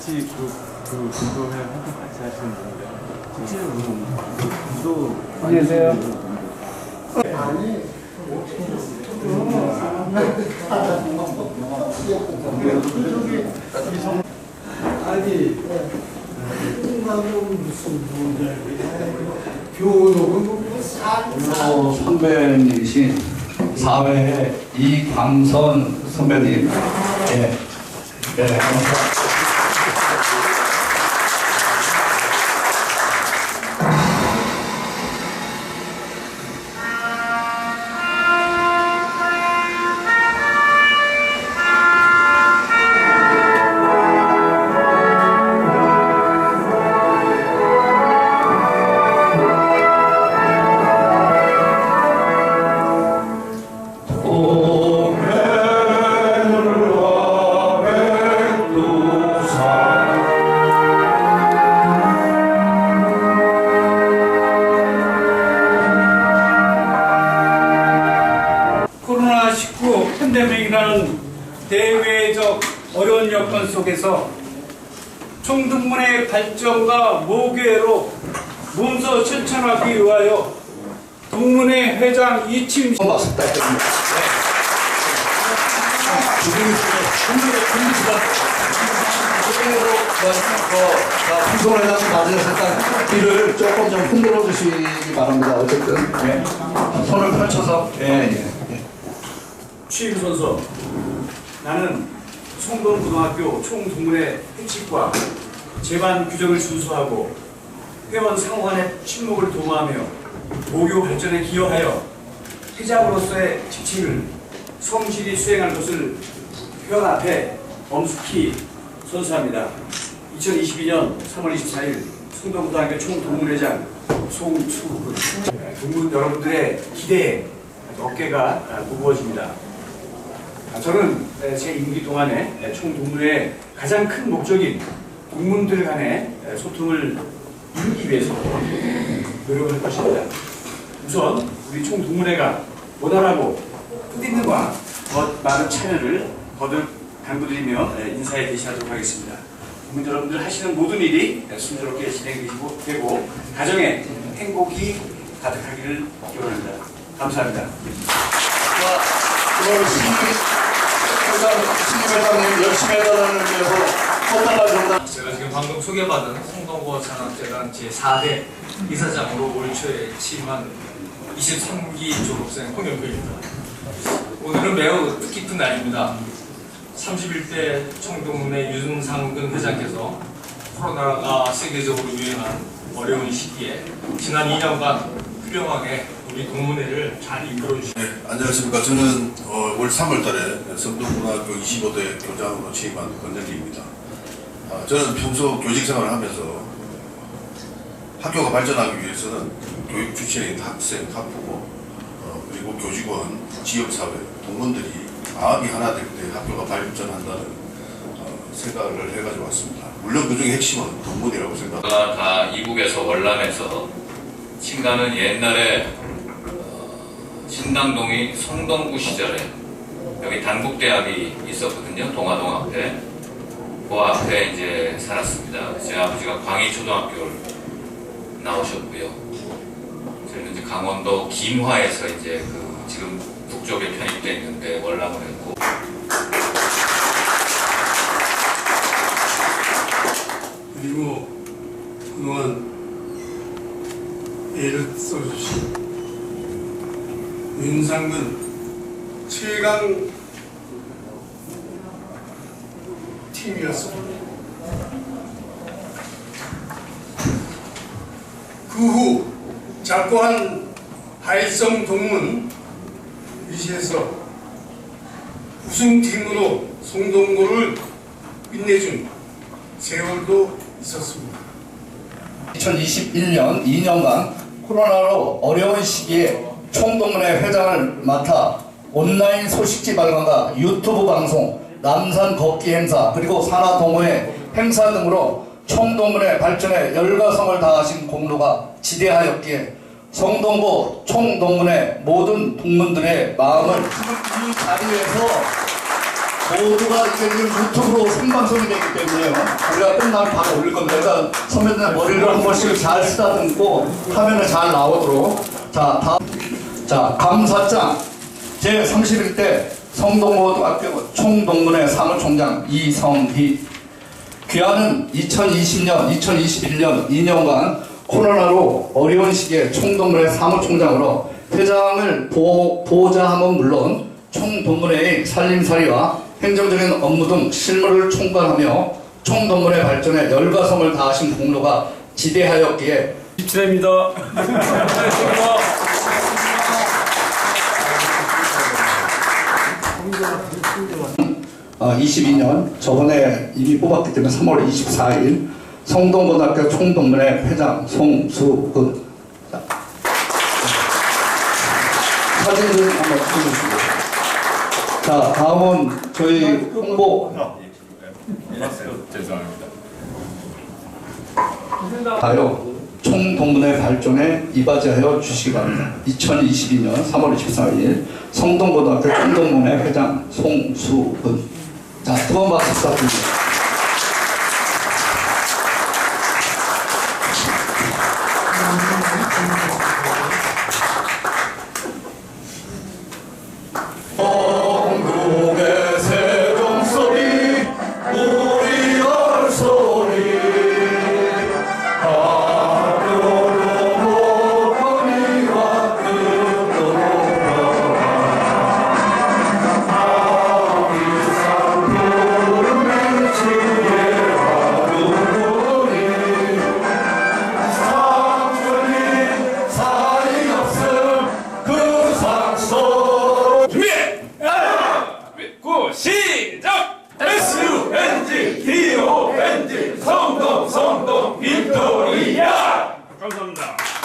같이 그, 그 공동회 활동 같이 하시는 분인데 실제로 도 안녕하세요. 아니, 끝나면 무슨 문제 교육은 뭐 산, 어, 선배님이신 사회의 이광선 선배님. 예. 네, 감사합니다. 코로나19 팬데믹이라는 대외적 어려운 여건 속에서 총동문의 발전과 모교회로 문서 실천하기 위하여 동문회 회장 이침 박수 부탁드립 니다. 주민으로 방송을 해서 맞으셨다 뒤를 조금 좀 흔들어 주시기 바랍니다. 어쨌든 예. 손을 펼쳐서 예, 예. 예. 취임 선서 나는 송동고등학교 총동문회 회칙과 제반 규정을 준수하고 회원 상호간의 친목을 도모하며 모교 발전에 기여하여 회장으로서의 직책을 성실히 수행할 것을 회원 앞에 엄숙히 선서합니다. 2022년 3월 24일 송동고등학교 총동문회장 송수근 동문 여러분들의 기대에 어깨가 아, 무거워집니다. 아, 저는 에, 제 임기 동안에 에, 총동문회의 가장 큰 목적인 동문들 간의 에, 소통을 이루기 위해서 노력을 할 것입니다. 우선 우리 총동문회가 원활하고 뜻있는 과 더 많은 참여를 거듭 당부드리며 에, 인사에 대시하도록 하겠습니다. 국민 여러분들 하시는 모든 일이 에, 순조롭게 진행되고 되고 가정에 행복이 가득하기를 기원합니다. 감사합니다. 열심히 해달라는 의미에서 정당 제가 지금 방금 소개받은 송동고 산업재단 제4대 이사장으로 올 초에 취임한 23기 졸업생 홍영표입니다. 오늘은 매우 뜻깊은 날입니다. 31대 청동문회 유승상근 회장께서 코로나가 세계적으로 유행한 어려운 시기에 지난 2년간 훌륭하게 우리 동문회를 잘 이끌어 주신 네, 안녕하십니까. 저는 어, 올 3월 달에 성동고등학교 25대 교장으로 취임한 권정기입니다. 아, 저는 평소 교직 생활을 하면서 학교가 발전하기 위해서는 교육 주체인 학생, 학부모, 어, 그리고 교직원, 지역사회, 동문들이 마음이 하나 될때 학교가 발전한다는 어, 생각을 해가지고 왔습니다. 물론 그 중에 핵심은 동문이라고 생각합니다. 다 이북에서 월남에서 친가는 옛날에 어, 신당동이 송동구 시절에 여기 단국대학이 있었거든요. 동아동 앞에. 그 앞에 이제 살았습니다. 제 아버지가 광희초등학교를 나오셨고요. 저는 이제 강원도 김화에서 이제 그 지금 북쪽에 편입돼 있는데 월남을 했고 그리고 그동안 애를 써주신 윤상근 최강 팀이었습니다. 그 후 작고한 하일성 동문 위시에서 우승팀으로 송동고를 빛내준 세월도 있었습니다. 2021년 2년간 코로나로 어려운 시기에 총동문회 회장을 맡아 온라인 소식지 발간과 유튜브 방송, 남산 걷기 행사, 그리고 산하동호회 행사 등으로 총동문회 발전에 열과성을 다하신 공로가 지대하였기에 성동고 총동문회 모든 동문들의 마음을 이 자리에서 모두가 이제 유튜브로 생방송이 되기 때문에요. 우리가 끝나면 바로 올릴 겁니다. 그러니까 선배들 머리를 한 번씩 잘 쓰다듬고 화면에 잘 나오도록. 자, 다음. 자, 감사장 제 31대 성동고등학교 총동문회 사무총장 이성희 귀하는 2020년, 2021년 2년간 코로나로 어려운 시기에 총동문회 사무총장으로 회장을 보, 보좌함은 물론 총동문회의 살림살이와 행정적인 업무 등 실무를 총괄하며 총동문회 발전에 열과성을 다하신 공로가 지대하였기에 입출입니다. 어, 22년 저번에 이미 뽑았기 때문에 3월 24일 성동고등학교 총동문회 회장 송수근 자, 사진 좀 한번 찍어주시고 자 다음은 저희 홍보 죄송합니다. 가요 총동문회 발전에 이바지하여 주시기 바랍니다. 2022년 3월 24일 성동고등학교 총동문회 회장 송수근 자 뜨거운 박수 부탁드립니다.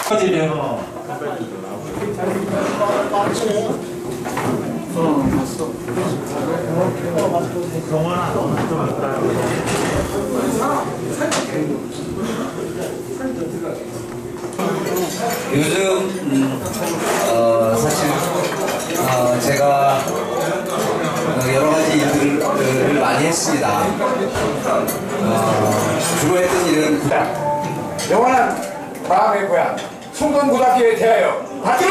감사합니다. 요즘 음, 어, 사실 어, 제가 어, 여러 가지 일들을 많이 했습니다. 어, 주로 했던 일은 영원한 마음의 고향 송동고등학교에 대하여 박수!